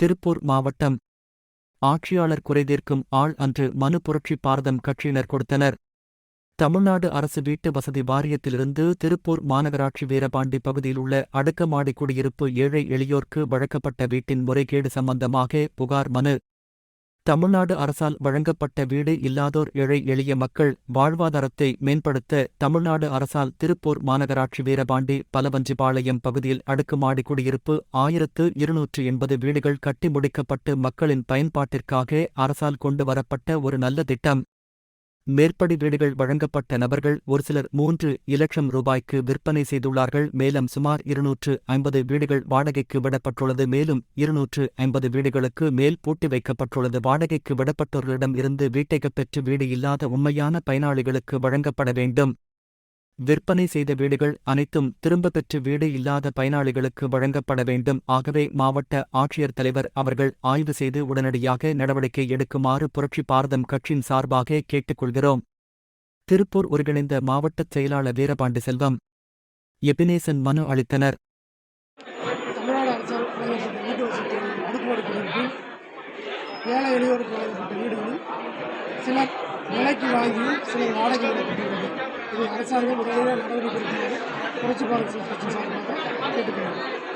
திருப்பூர் மாவட்டம். ஆட்சியாளர் குறைதீர்க்கும் ஆள் அன்று மனு புரட்சி பாரதம் கட்சியினர் கொடுத்தனர். தமிழ்நாடு அரசு வீட்டு வசதி வாரியத்திலிருந்து திருப்பூர் மாநகராட்சி வீரபாண்டி பகுதியில் உள்ள அடுக்கமாடி குடியிருப்பு ஏழை எளியோர்க்கு வழங்கப்பட்ட வீட்டின் முறைகேடு சம்பந்தமாக புகார் மனு. தமிழ்நாடு அரசால் வழங்கப்பட்ட வீடு இல்லாதோர் ஏழை எளிய மக்கள் வாழ்வாதாரத்தை மேம்படுத்த தமிழ்நாடு அரசால் திருப்பூர் மாநகராட்சி வீரபாண்டி பலவஞ்சிபாளையம் பகுதியில் அடுக்குமாடி குடியிருப்பு ஆயிரத்து இருநூற்று எண்பது வீடுகள் கட்டி முடிக்கப்பட்டு மக்களின் பயன்பாட்டிற்காக அரசால் கொண்டு வரப்பட்ட ஒரு நல்ல திட்டம். மேற்படி வீடுகள் வழங்கப்பட்ட நபர்கள் ஒரு சிலர் மூன்று இலட்சம் ரூபாய்க்கு விற்பனை செய்துள்ளார்கள். மேலும் சுமார் இருநூற்று ஐம்பது வீடுகள் வாடகைக்கு விடப்பட்டுள்ளது. மேலும் இருநூற்று ஐம்பது வீடுகளுக்கு மேல் பூட்டி வைக்கப்பட்டுள்ளது. வாடகைக்கு விடப்பட்டோர்களிடம் இருந்து வீட்டைப் பெற்று வீடு இல்லாத உண்மையான பயனாளிகளுக்கு வழங்கப்பட வேண்டும். விற்பனை செய்த வீடுகள் அனைத்தும் திரும்ப பெற்று வீடு இல்லாத பயனாளிகளுக்கு வழங்கப்பட வேண்டும். ஆகவே மாவட்ட ஆட்சியர் தலைவர் அவர்கள் ஆய்வு செய்து உடனடியாக நடவடிக்கை எடுக்குமாறு புரட்சி பாரதம் கட்சியின் சார்பாக கேட்டுக்கொள்கிறோம். திருப்பூர் ஒருங்கிணைந்த மாவட்டச் செயலாளர் வீரபாண்டி செல்வம் எபினேசன் மனு அளித்தனர் தமிழ்நாடு அரசால் வழங்கப்பட்ட வீட்டு வசதி அடுக்குமாடி குடியிருப்பு ஏழை எளியோருக்கு வழங்கப்பட்ட வீடுகளில் சிலர் விலைக்கு வாங்கியும் சிலர் வாடகை விடப்பட்டுள்ளது இதை அரசாங்கம் உடனடியாக நடவடிக்கை எடுக்குமாறு புரட்சி பாரத் கட்சி சார்பாக கேட்டுக்கொள்கிறேன்.